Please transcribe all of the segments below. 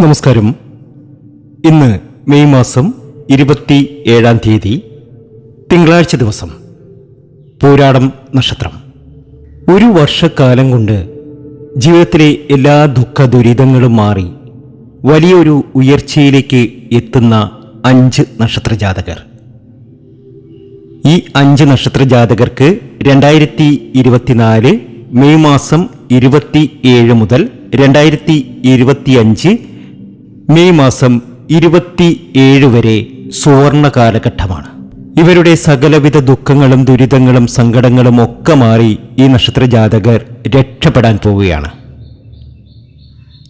നമസ്കാരം. ഇന്ന് മെയ് മാസം ഇരുപത്തി ഏഴാം തീയതി തിങ്കളാഴ്ച ദിവസം. പോരാടം നക്ഷത്രം. ഒരു വർഷക്കാലം കൊണ്ട് ജീവിതത്തിലെ എല്ലാ ദുഃഖ ദുരിതങ്ങളും മാറി വലിയൊരു ഉയർച്ചയിലേക്ക് എത്തുന്ന അഞ്ച് നക്ഷത്ര ജാതകർ. ഈ അഞ്ച് നക്ഷത്ര ജാതകർക്ക് രണ്ടായിരത്തി ഇരുപത്തിനാല് മെയ് മാസം ഇരുപത്തി ഏഴ് മുതൽ രണ്ടായിരത്തി ഇരുപത്തിയഞ്ച് മെയ് മാസം ഇരുപത്തി ഏഴ് വരെ സുവർണ കാലഘട്ടമാണ്. ഇവരുടെ സകലവിധ ദുഃഖങ്ങളും ദുരിതങ്ങളും സങ്കടങ്ങളും ഒക്കെ മാറി ഈ നക്ഷത്ര ജാതകർ രക്ഷപ്പെടാൻ പോവുകയാണ്.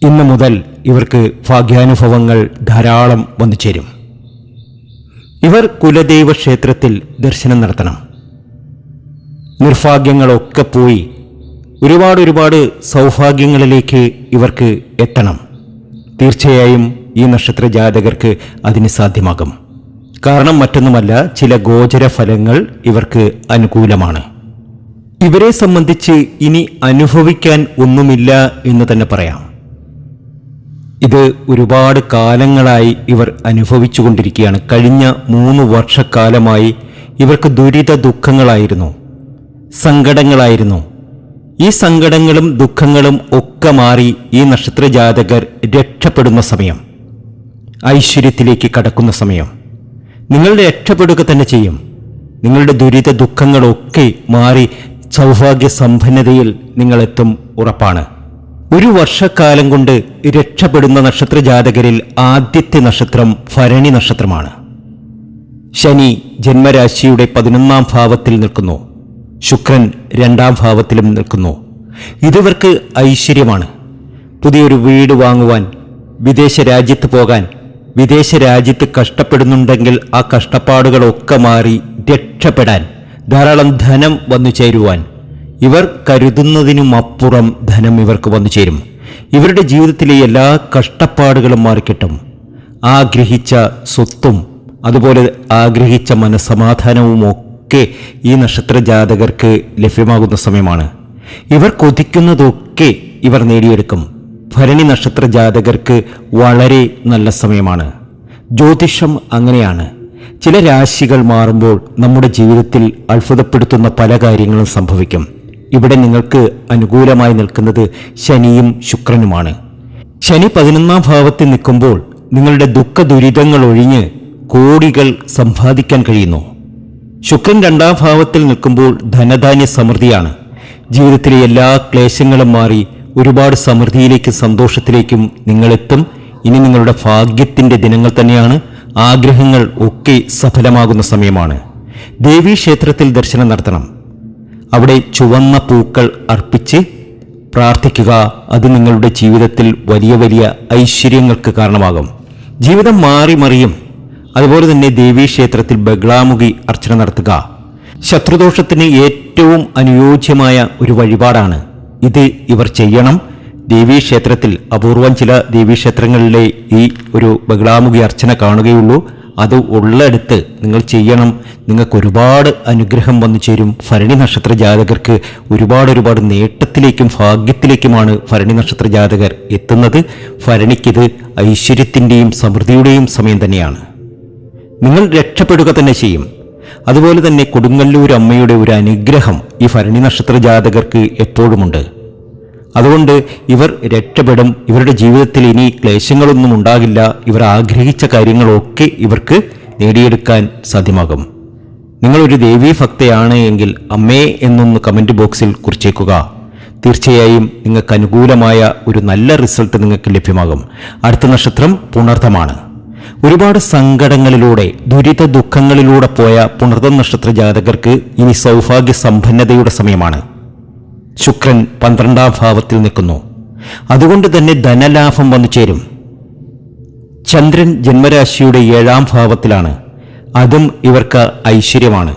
ഇന്ന് മുതൽ ഇവർക്ക് ഭാഗ്യാനുഭവങ്ങൾ ധാരാളം വന്നു ചേരും. ഇവർ കുലദൈവ ക്ഷേത്രത്തിൽ ദർശനം നടത്തണം. നിർഭാഗ്യങ്ങളൊക്കെ പോയി ഒരുപാട് ഒരുപാട് സൗഭാഗ്യങ്ങളിലേക്ക് ഇവർക്ക് എത്തണം. തീർച്ചയായും ഈ നക്ഷത്ര ജാതകർക്ക് അതിന് സാധ്യമാകും. കാരണം മറ്റൊന്നുമല്ല ചില ഗോചര ഫലങ്ങൾ ഇവർക്ക് അനുകൂലമാണ്. ഇവരെ സംബന്ധിച്ച് ഇനി അനുഭവിക്കാൻ ഒന്നുമില്ല എന്ന് തന്നെ പറയാം. ഇത് ഒരുപാട് കാലങ്ങളായി ഇവർ അനുഭവിച്ചുകൊണ്ടിരിക്കുകയാണ്. കഴിഞ്ഞ മൂന്ന് വർഷക്കാലമായി ഇവർക്ക് ദുരിത ദുഃഖങ്ങളായിരുന്നു സങ്കടങ്ങളായിരുന്നു. ഈ സങ്കടങ്ങളും ദുഃഖങ്ങളും ഒക്കെ മാറി ഈ നക്ഷത്ര ജാതകർ രക്ഷപ്പെടുന്ന സമയം. ഐശ്വര്യത്തിലേക്ക് കടക്കുന്ന സമയം. നിങ്ങൾ രക്ഷപ്പെടുക തന്നെ ചെയ്യും. നിങ്ങളുടെ ദുരിത ദുഃഖങ്ങളൊക്കെ മാറി സൗഭാഗ്യ സമ്പന്നതയിൽ നിങ്ങളെത്തും ഉറപ്പാണ്. ഒരു വർഷക്കാലം കൊണ്ട് രക്ഷപ്പെടുന്ന നക്ഷത്ര ജാതകരിൽ ആദ്യത്തെ നക്ഷത്രം ഭരണി നക്ഷത്രമാണ്. ശനി ജന്മരാശിയുടെ പതിനൊന്നാം ഭാവത്തിൽ നിൽക്കുന്നു. ശുക്രൻ രണ്ടാം ഭാവത്തിലും നിൽക്കുന്നു. ഇതിവർക്ക് ഐശ്വര്യമാണ്. പുതിയൊരു വീട് വാങ്ങുവാൻ വിദേശ രാജ്യത്ത് പോകാൻ വിദേശ രാജ്യത്ത് കഷ്ടപ്പെടുന്നുണ്ടെങ്കിൽ ആ കഷ്ടപ്പാടുകളൊക്കെ മാറി രക്ഷപ്പെടാൻ ധാരാളം ധനം വന്നു ചേരുവാൻ. ഇവർ കരുതുന്നതിനുമപ്പുറം ധനം ഇവർക്ക് വന്നു ചേരും. ഇവരുടെ ജീവിതത്തിലെ എല്ലാ കഷ്ടപ്പാടുകളും മാറിക്കിട്ടും. ആഗ്രഹിച്ച സ്വത്തും അതുപോലെ ആഗ്രഹിച്ച മനസമാധാനവും ഒക്കെ ഈ നക്ഷത്ര ജാതകർക്ക് ലഭ്യമാകുന്ന സമയമാണ്. ഇവർ കൊതിക്കുന്നതൊക്കെ ഇവർ നേടിയെടുക്കും. ഭരണി നക്ഷത്ര ജാതകർക്ക് വളരെ നല്ല സമയമാണ്. ജ്യോതിഷം അങ്ങനെയാണ്. ചില രാശികൾ മാറുമ്പോൾ നമ്മുടെ ജീവിതത്തിൽ അത്ഭുതപ്പെടുത്തുന്ന പല കാര്യങ്ങളും സംഭവിക്കും. ഇവിടെ നിങ്ങൾക്ക് അനുകൂലമായി നിൽക്കുന്നത് ശനിയും ശുക്രനുമാണ്. ശനി പതിനൊന്നാം ഭാവത്തിൽ നിൽക്കുമ്പോൾ നിങ്ങളുടെ ദുഃഖ ദുരിതങ്ങൾ ഒഴിഞ്ഞ് കോടികൾ സമ്പാദിക്കാൻ കഴിയുന്നു. ശുക്രൻ രണ്ടാം ഭാവത്തിൽ നിൽക്കുമ്പോൾ ധനധാന്യ സമൃദ്ധിയാണ്. ജീവിതത്തിലെ എല്ലാ ക്ലേശങ്ങളും മാറി ഒരുപാട് സമൃദ്ധിയിലേക്കും സന്തോഷത്തിലേക്കും നിങ്ങളെത്തും. ഇനി നിങ്ങളുടെ ഭാഗ്യത്തിന്റെ ദിനങ്ങൾ തന്നെയാണ്. ആഗ്രഹങ്ങൾ ഒക്കെ സഫലമാകുന്ന സമയമാണ്. ദേവീ ക്ഷേത്രത്തിൽ ദർശനം നടത്തണം. അവിടെ ചുവന്ന പൂക്കൾ അർപ്പിച്ച് പ്രാർത്ഥിക്കുക. അത് നിങ്ങളുടെ ജീവിതത്തിൽ വലിയ വലിയ ഐശ്വര്യങ്ങൾക്ക് കാരണമാകും. ജീവിതം മാറി മറിയും. അതുപോലെ തന്നെ ദേവീ ക്ഷേത്രത്തിൽ ബഗ്ലാമുഖി അർച്ചന നടത്തുക. ശത്രുദോഷത്തിന് ഏറ്റവും അനുയോജ്യമായ ഒരു വഴിപാടാണ്. ഇത് ഇവർ ചെയ്യണം. ദേവീക്ഷേത്രത്തിൽ അപൂർവം ചില ദേവീക്ഷേത്രങ്ങളിലെ ഈ ഒരു ബഗ്ലാമുഖി അർച്ചന കാണുകയുള്ളൂ. അത് ഉള്ളെടുത്ത് നിങ്ങൾ ചെയ്യണം. നിങ്ങൾക്ക് ഒരുപാട് അനുഗ്രഹം വന്നു ചേരും. ഭരണി നക്ഷത്ര ജാതകർക്ക് ഒരുപാട് ഒരുപാട് നേട്ടത്തിലേക്കും ഭാഗ്യത്തിലേക്കുമാണ് ഭരണി നക്ഷത്ര ജാതകർ എത്തുന്നത്. ഭരണിക്കിത് ഐശ്വര്യത്തിന്റെയും സമൃദ്ധിയുടെയും സമയം തന്നെയാണ്. നിങ്ങൾ രക്ഷപ്പെടുക തന്നെ ചെയ്യും. അതുപോലെ തന്നെ കൊടുങ്ങല്ലൂർ അമ്മയുടെ ഒരു അനുഗ്രഹം ഈ ഭരണി നക്ഷത്ര ജാതകർക്ക് എപ്പോഴുമുണ്ട്. അതുകൊണ്ട് ഇവർ രക്ഷപ്പെടും. ഇവരുടെ ജീവിതത്തിൽ ഇനി ക്ലേശങ്ങളൊന്നും ഉണ്ടാകില്ല. ഇവർ ആഗ്രഹിച്ച കാര്യങ്ങളൊക്കെ ഇവർക്ക് നേടിയെടുക്കാൻ സാധ്യമാകും. നിങ്ങളൊരു ദേവീ ഭക്തയാണ് എങ്കിൽ അമ്മേ എന്നൊന്ന് കമന്റ് ബോക്സിൽ കുറിച്ചേക്കുക. തീർച്ചയായും നിങ്ങൾക്ക് അനുകൂലമായ ഒരു നല്ല റിസൾട്ട് നിങ്ങൾക്ക് ലഭ്യമാകും. അടുത്ത നക്ഷത്രം പുണർത്തമാണ് ഒരുപാട് സങ്കടങ്ങളിലൂടെ ദുരിത ദുഃഖങ്ങളിലൂടെ പോയ പുണർതം നക്ഷത്ര ജാതകർക്ക് ഇനി സൗഭാഗ്യ സമ്പന്നതയുടെ സമയമാണ്. ശുക്രൻ പന്ത്രണ്ടാം ഭാവത്തിൽ നിൽക്കുന്നു. അതുകൊണ്ട് തന്നെ ധനലാഭം വന്നു ചേരും. ചന്ദ്രൻ ജന്മരാശിയുടെ ഏഴാം ഭാവത്തിലാണ്. അതും ഇവർക്ക് ഐശ്വര്യമാണ്.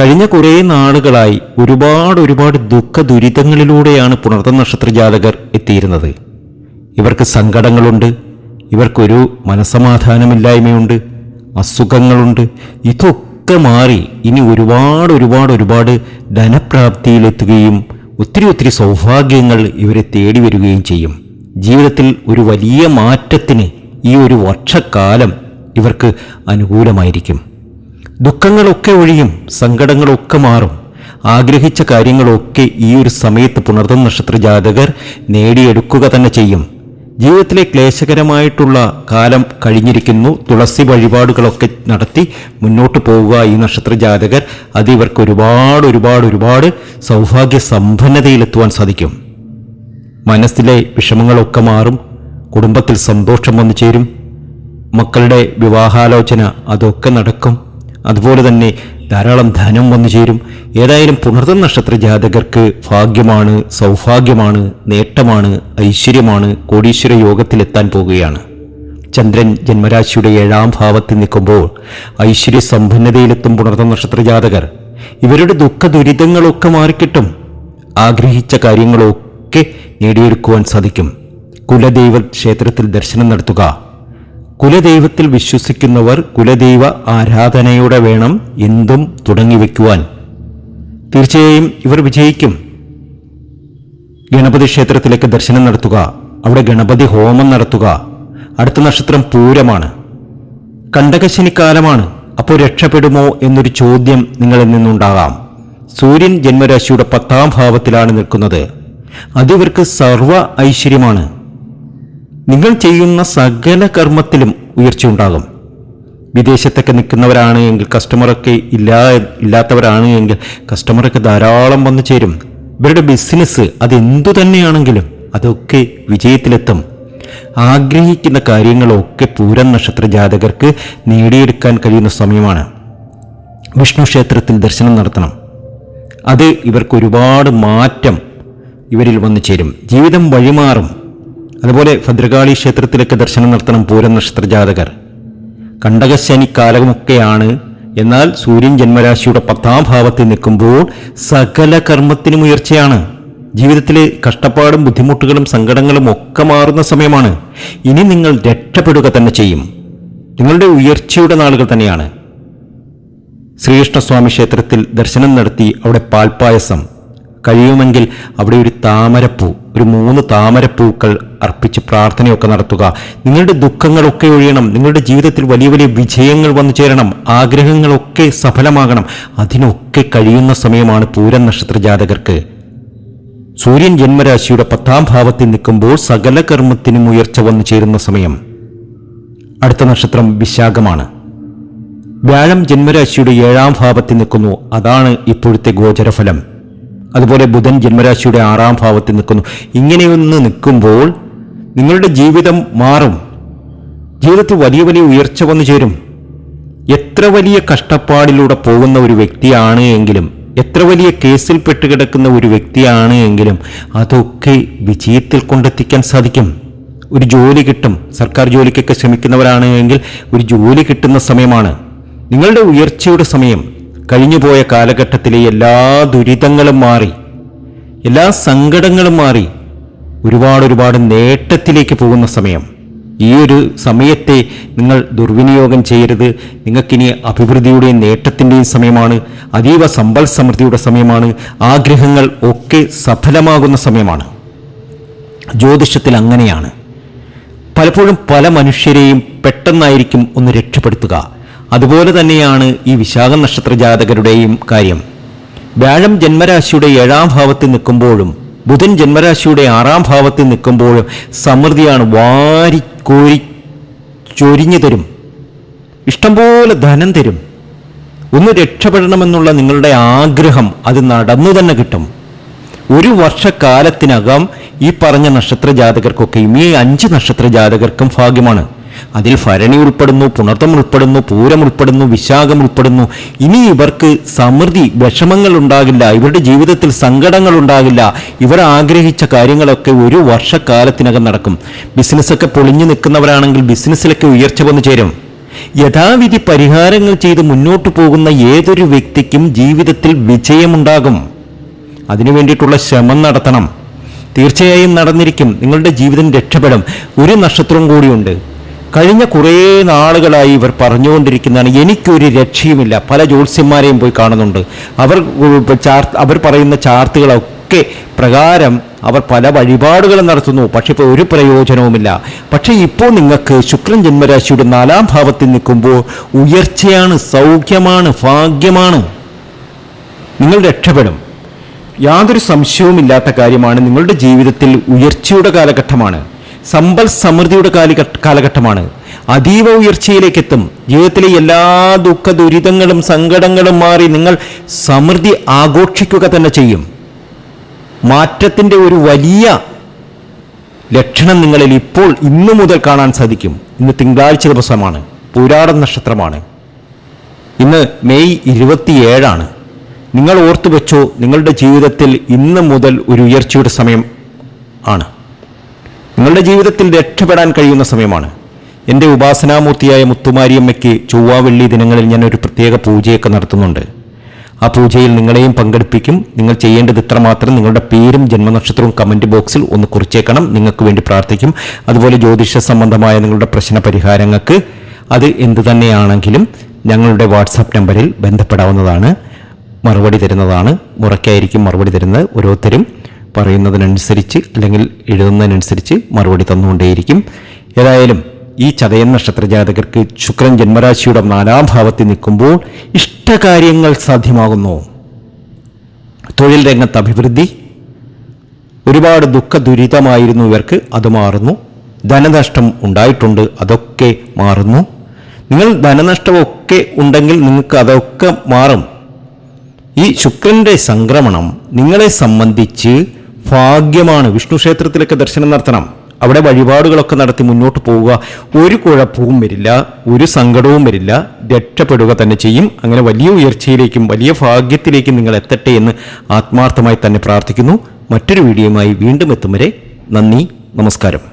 കഴിഞ്ഞ കുറേ നാളുകളായി ഒരുപാട് ഒരുപാട് ദുഃഖ ദുരിതങ്ങളിലൂടെയാണ് പുണർത്ത നക്ഷത്ര ജാതകർ എത്തിയിരുന്നത്. ഇവർക്ക് സങ്കടങ്ങളുണ്ട് ഇവർക്കൊരു മനസമാധാനമില്ലായ്മയുണ്ട് അസുഖങ്ങളുണ്ട്. ഇതൊക്കെ മാറി ഇനി ഒരുപാട് ഒരുപാട് ഒരുപാട് ധനപ്രാപ്തിയിലെത്തുകയും ഒത്തിരി ഒത്തിരി സൗഭാഗ്യങ്ങൾ ഇവരെ തേടി വരികയും ചെയ്യും. ജീവിതത്തിൽ ഒരു വലിയ മാറ്റത്തിന് ഈ ഒരു വർഷക്കാലം ഇവർക്ക് അനുകൂലമായിരിക്കും. ദുഃഖങ്ങളൊക്കെ ഒഴിയും സങ്കടങ്ങളൊക്കെ മാറും. ആഗ്രഹിച്ച കാര്യങ്ങളൊക്കെ ഈ ഒരു സമയത്ത് പുണർന്ന നക്ഷത്ര ജാതകർ നേടിയെടുക്കുക തന്നെ ചെയ്യും. ജീവിതത്തിലെ ക്ലേശകരമായിട്ടുള്ള കാലം കഴിഞ്ഞിരിക്കുന്നു. തുളസി വഴിപാടുകളൊക്കെ നടത്തി മുന്നോട്ട് പോവുക ഈ നക്ഷത്ര ജാതകർ. അത് ഇവർക്ക് ഒരുപാട് ഒരുപാട് ഒരുപാട് സൗഭാഗ്യ സമ്പന്നതയിലെത്തുവാൻ സാധിക്കും. മനസ്സിലെ വിഷമങ്ങളൊക്കെ മാറും. കുടുംബത്തിൽ സന്തോഷം വന്നു ചേരും. മക്കളുടെ വിവാഹാലോചന അതൊക്കെ നടക്കും. അതുപോലെ തന്നെ ധാരാളം ധനം വന്നു ചേരും. ഏതായാലും പുണർത്തം നക്ഷത്ര ജാതകർക്ക് ഭാഗ്യമാണ് സൗഭാഗ്യമാണ് നേട്ടമാണ് ഐശ്വര്യമാണ് കോടീശ്വര യോഗത്തിലെത്താൻ പോകുകയാണ്. ചന്ദ്രൻ ജന്മരാശിയുടെ ഏഴാം ഭാവത്തിൽ നിൽക്കുമ്പോൾ ഐശ്വര്യ സമ്പന്നതയിലെത്തും പുണർത്തം നക്ഷത്ര ജാതകർ ഇവരുടെ ദുഃഖ ദുരിതങ്ങളൊക്കെ മാറിക്കിട്ടും. ആഗ്രഹിച്ച കാര്യങ്ങളൊക്കെ നേടിയെടുക്കുവാൻ സാധിക്കും. കുലദൈവ ക്ഷേത്രത്തിൽ ദർശനം നടത്തുക. കുലദൈവത്തിൽ വിശ്വസിക്കുന്നവർ കുലദൈവ ആരാധനയോടെ വേണം എന്തും തുടങ്ങി വയ്ക്കുവാൻ തീർച്ചയായും ഇവർ വിജയിക്കും. ഗണപതി ക്ഷേത്രത്തിലേക്ക് ദർശനം നടത്തുക. അവിടെ ഗണപതി ഹോമം നടത്തുക. അടുത്ത നക്ഷത്രം പൂരമാണ്. കണ്ടകശനിക്കാലമാണ്. അപ്പോൾ രക്ഷപ്പെടുമോ എന്നൊരു ചോദ്യം നിങ്ങളിൽ നിന്നുണ്ടാകാം. സൂര്യൻ ജന്മരാശിയുടെ പത്താം ഭാവത്തിലാണ് നിൽക്കുന്നത്. അതിവർക്ക് സർവ ഐശ്വര്യമാണ്. നിങ്ങൾ ചെയ്യുന്ന സകല കർമ്മത്തിലും ഉയർച്ചയുണ്ടാകും വിദേശത്തൊക്കെ നിൽക്കുന്നവരാണ് എങ്കിൽ കസ്റ്റമറൊക്കെ ഇല്ലാ ഇല്ലാത്തവരാണ് എങ്കിൽ കസ്റ്റമറൊക്കെ ധാരാളം വന്നു ചേരും. ഇവരുടെ ബിസിനസ് അതെന്തു തന്നെയാണെങ്കിലും അതൊക്കെ വിജയത്തിലെത്തും. ആഗ്രഹിക്കുന്ന കാര്യങ്ങളൊക്കെ പൂരം നക്ഷത്ര ജാതകർക്ക് നേടിയെടുക്കാൻ കഴിയുന്ന സമയമാണ്. വിഷ്ണു ക്ഷേത്രത്തിൽ ദർശനം നടത്തണം. അത് ഇവർക്ക് ഒരുപാട് മാറ്റം ഇവരിൽ വന്നു ചേരും. ജീവിതം വഴിമാറും. അതുപോലെ ഭദ്രകാളി ക്ഷേത്രത്തിലൊക്കെ ദർശനം നടത്തണം പൂരം നക്ഷത്ര ജാതകർ കണ്ടകശനി കാലമൊക്കെയാണ് എന്നാൽ സൂര്യൻ ജന്മരാശിയുടെ പത്താം ഭാവത്തിൽ നിൽക്കുമ്പോൾ സകല കർമ്മത്തിനും ഉയർച്ചയാണ്. ജീവിതത്തിലെ കഷ്ടപ്പാടും ബുദ്ധിമുട്ടുകളും സങ്കടങ്ങളും ഒക്കെ മാറുന്ന സമയമാണ്. ഇനി നിങ്ങൾ രക്ഷപ്പെടുക തന്നെ ചെയ്യും. നിങ്ങളുടെ ഉയർച്ചയുടെ നാളുകൾ തന്നെയാണ്. ശ്രീകൃഷ്ണസ്വാമി ക്ഷേത്രത്തിൽ ദർശനം നടത്തി അവിടെ പാൽപ്പായസം. കഴിയുമെങ്കിൽ അവിടെ ഒരു താമരപ്പൂ. ഒരു മൂന്ന് താമരപ്പൂക്കൾ അർപ്പിച്ച് പ്രാർത്ഥനയൊക്കെ നടത്തുക. നിങ്ങളുടെ ദുഃഖങ്ങളൊക്കെ ഒഴിയണം. നിങ്ങളുടെ ജീവിതത്തിൽ വലിയ വലിയ വിജയങ്ങൾ വന്നു ചേരണം. ആഗ്രഹങ്ങളൊക്കെ സഫലമാകണം. അതിനൊക്കെ കഴിയുന്ന സമയമാണ് പൂരം നക്ഷത്ര ജാതകർക്ക് സൂര്യൻ ജന്മരാശിയുടെ പത്താം ഭാവത്തിൽ നിൽക്കുമ്പോൾ സകല കർമ്മത്തിനും ഉയർച്ച വന്നു ചേരുന്ന സമയം. അടുത്ത നക്ഷത്രം വിശാഖമാണ്. വ്യാഴം ജന്മരാശിയുടെ ഏഴാം ഭാവത്തിൽ നിൽക്കുന്നു. അതാണ് ഇപ്പോഴത്തെ ഗോചരഫലം. അതുപോലെ ബുധൻ ജന്മരാശിയുടെ ആറാം ഭാവത്തിൽ നിൽക്കുന്നു. ഇങ്ങനെയൊന്ന് നിൽക്കുമ്പോൾ നിങ്ങളുടെ ജീവിതം മാറും. ജീവിതത്തിൽ വലിയ വലിയ ഉയർച്ച വന്നു ചേരും. എത്ര വലിയ കഷ്ടപ്പാടിലൂടെ പോകുന്ന ഒരു വ്യക്തിയാണ് എങ്കിലും എത്ര വലിയ കേസിൽ പെട്ടുകിടക്കുന്ന ഒരു വ്യക്തിയാണ് എങ്കിലും അതൊക്കെ വിജയത്തിൽ കൊണ്ടെത്തിക്കാൻ സാധിക്കും. ഒരു ജോലി കിട്ടും. സർക്കാർ ജോലിക്കൊക്കെ ശ്രമിക്കുന്നവരാണ് എങ്കിൽ ഒരു ജോലി കിട്ടുന്ന സമയമാണ്. നിങ്ങളുടെ ഉയർച്ചയുടെ സമയം കഴിഞ്ഞുപോയ കാലഘട്ടത്തിലെ എല്ലാ ദുരിതങ്ങളും മാറി എല്ലാ സങ്കടങ്ങളും മാറി ഒരുപാട് ഒരുപാട് നേട്ടത്തിലേക്ക് പോകുന്ന സമയം. ഈ ഒരു സമയത്തെ നിങ്ങൾ ദുർവിനിയോഗം ചെയ്യരുത്. നിങ്ങൾക്കിനി അഭിവൃദ്ധിയുടെയും നേട്ടത്തിന്റെയും സമയമാണ് അതീവ സമ്പൽ സമൃദ്ധിയുടെ സമയമാണ് ആഗ്രഹങ്ങൾ ഒക്കെ സഫലമാകുന്ന സമയമാണ്. ജ്യോതിഷത്തിൽ അങ്ങനെയാണ്. പലപ്പോഴും പല മനുഷ്യരെയും പെട്ടെന്നായിരിക്കും ഒന്ന് രക്ഷപ്പെടുത്തുക. അതുപോലെ തന്നെയാണ് ഈ വിശാഖ നക്ഷത്ര ജാതകരുടെയും കാര്യം. വ്യാഴം ജന്മരാശിയുടെ ഏഴാം ഭാവത്തിൽ നിൽക്കുമ്പോഴും ബുധൻ ജന്മരാശിയുടെ ആറാം ഭാവത്തിൽ നിൽക്കുമ്പോഴും സമൃദ്ധിയാണ് വാരി കോരി ചൊരിഞ്ഞു തരും. ഇഷ്ടംപോലെ ധനം തരും. ഒന്ന് രക്ഷപ്പെടണമെന്നുള്ള നിങ്ങളുടെ ആഗ്രഹം അത് നടന്നു തന്നെ കിട്ടും. ഒരു വർഷക്കാലത്തിനകം ഈ പറഞ്ഞ നക്ഷത്ര ജാതകർക്കൊക്കെയും ഈ അഞ്ച് നക്ഷത്ര ജാതകർക്കും ഭാഗ്യമാണ്. അതിൽ ഭരണി ഉൾപ്പെടുന്നു പുണർത്തം ഉൾപ്പെടുന്നു പൂരം ഉൾപ്പെടുന്നു വിശാഖം ഉൾപ്പെടുന്നു. ഇനി ഇവർക്ക് സമൃദ്ധി വിഷമങ്ങൾ ഉണ്ടാകില്ല ഇവരുടെ ജീവിതത്തിൽ സങ്കടങ്ങൾ ഉണ്ടാകില്ല. ഇവർ ആഗ്രഹിച്ച കാര്യങ്ങളൊക്കെ ഒരു വർഷക്കാലത്തിനകം നടക്കും. ബിസിനസ്സൊക്കെ പൊളിഞ്ഞു നിൽക്കുന്നവരാണെങ്കിൽ ബിസിനസ്സിലൊക്കെ ഉയർച്ച വന്നു ചേരും. യഥാവിധി പരിഹാരങ്ങൾ ചെയ്ത് മുന്നോട്ട് പോകുന്ന ഏതൊരു വ്യക്തിക്കും ജീവിതത്തിൽ വിജയമുണ്ടാകും. അതിനു വേണ്ടിയിട്ടുള്ള ശ്രമം നടത്തണം. തീർച്ചയായും നടന്നിരിക്കും. നിങ്ങളുടെ ജീവിതം രക്ഷപ്പെടും. ഒരു നക്ഷത്രവും കൂടിയുണ്ട്. കഴിഞ്ഞ കുറേ നാളുകളായി ഇവർ പറഞ്ഞുകൊണ്ടിരിക്കുന്നതാണ് എനിക്കൊരു രക്ഷയുമില്ല. പല ജ്യോത്സ്യന്മാരെയും പോയി കാണുന്നുണ്ട്. അവർ അവർ പറയുന്ന ചാർത്തുകളൊക്കെ പ്രകാരം അവർ പല വഴിപാടുകളും നടത്തുന്നു. പക്ഷെ ഇപ്പോൾ ഒരു പ്രയോജനവുമില്ല. പക്ഷേ ഇപ്പോൾ നിങ്ങൾക്ക് ശുക്രൻ ജന്മരാശിയുടെ നാലാം ഭാവത്തിൽ നിൽക്കുമ്പോൾ ഉയർച്ചയാണ് സൗഖ്യമാണ് ഭാഗ്യമാണ്. നിങ്ങൾ രക്ഷപ്പെടും. യാതൊരു സംശയവുമില്ലാത്ത കാര്യമാണ് നിങ്ങളുടെ ജീവിതത്തിൽ ഉയർച്ചയുടെ കാലഘട്ടമാണ്. സമ്പൽ സമൃദ്ധിയുടെ കാലി കാലഘട്ടമാണ്. അതീവ ഉയർച്ചയിലേക്ക് എത്തും ജീവിതത്തിലെ എല്ലാ ദുഃഖ ദുരിതങ്ങളും സങ്കടങ്ങളും മാറി നിങ്ങൾ സമൃദ്ധി ആഘോഷിക്കുക തന്നെ ചെയ്യും. മാറ്റത്തിന്റെ ഒരു വലിയ ലക്ഷണം നിങ്ങളിൽ ഇപ്പോൾ ഇന്നു മുതൽ കാണാൻ സാധിക്കും. ഇന്ന് തിങ്കളാഴ്ച ദിവസമാണ്. പൂരാടം നക്ഷത്രമാണ്. ഇന്ന് മെയ് ഇരുപത്തിയേഴാണ്. നിങ്ങൾ ഓർത്തു വെച്ചോ നിങ്ങളുടെ ജീവിതത്തിൽ ഇന്ന് മുതൽ ഒരു ഉയർച്ചയുടെ സമയം ആണ്. നിങ്ങളുടെ ജീവിതത്തിൽ രക്ഷപ്പെടാൻ കഴിയുന്ന സമയമാണ്. എന്റെ ഉപാസനാമൂർത്തിയായ മുത്തുമാരിയമ്മയ്ക്ക് ചൊവ്വ വെള്ളി ദിനങ്ങളിൽ ഞാൻ ഒരു പ്രത്യേക പൂജയൊക്കെ നടത്തുന്നുണ്ട്. ആ പൂജയിൽ നിങ്ങളെയും പങ്കെടുപ്പിക്കും. നിങ്ങൾ ചെയ്യേണ്ടത് ഇത്രമാത്രം നിങ്ങളുടെ പേരും ജന്മനക്ഷത്രവും കമന്റ് ബോക്സിൽ ഒന്ന് കുറിച്ചേക്കണം. നിങ്ങൾക്ക് വേണ്ടി പ്രാർത്ഥിക്കും. അതുപോലെ ജ്യോതിഷ സംബന്ധമായ നിങ്ങളുടെ പ്രശ്ന പരിഹാരങ്ങൾക്ക് അത് എന്തു തന്നെയാണെങ്കിലും ഞങ്ങളുടെ വാട്സാപ്പ് നമ്പറിൽ ബന്ധപ്പെടാവുന്നതാണ്. മറുപടി തരുന്നതാണ്. മുറയ്ക്കായിരിക്കും മറുപടി തരുന്നത്. ഓരോരുത്തരും പറയുന്നതിനനുസരിച്ച് അല്ലെങ്കിൽ എഴുതുന്നതിനനുസരിച്ച് മറുപടി തന്നുകൊണ്ടേയിരിക്കും. ഏതായാലും ഈ ചതയൻ നക്ഷത്ര ജാതകർക്ക് ശുക്രൻ ജന്മരാശിയുടെ നാലാം ഭാവത്തിൽ നിൽക്കുമ്പോൾ ഇഷ്ടകാര്യങ്ങൾ സാധ്യമാകുന്നു. തൊഴിൽ രംഗത്ത് അഭിവൃദ്ധി ഒരുപാട് ദുഃഖ ദുരിതമായിരുന്നു ഇവർക്ക് അത് മാറുന്നു. ധനനഷ്ടം ഉണ്ടായിട്ടുണ്ട് അതൊക്കെ മാറുന്നു. നിങ്ങൾ ധനനഷ്ടമൊക്കെ ഉണ്ടെങ്കിൽ നിങ്ങൾക്ക് അതൊക്കെ മാറും. ഈ ശുക്രന്റെ സംക്രമണം നിങ്ങളെ സംബന്ധിച്ച് ഭാഗ്യമാണ്. വിഷ്ണു ക്ഷേത്രത്തിലൊക്കെ ദർശനം നടത്തണം. അവിടെ വഴിപാടുകളൊക്കെ നടത്തി മുന്നോട്ട് പോവുക. ഒരു കുഴപ്പവും വരില്ല. ഒരു സങ്കടവും വരില്ല. രക്ഷപ്പെടുക തന്നെ ചെയ്യും. അങ്ങനെ വലിയ ഉയർച്ചയിലേക്കും വലിയ ഭാഗ്യത്തിലേക്കും നിങ്ങൾ എത്തട്ടെ എന്ന് ആത്മാർത്ഥമായി തന്നെ പ്രാർത്ഥിക്കുന്നു. മറ്റൊരു വീഡിയോയുമായി വീണ്ടും എത്തും വരെ നന്ദി നമസ്കാരം.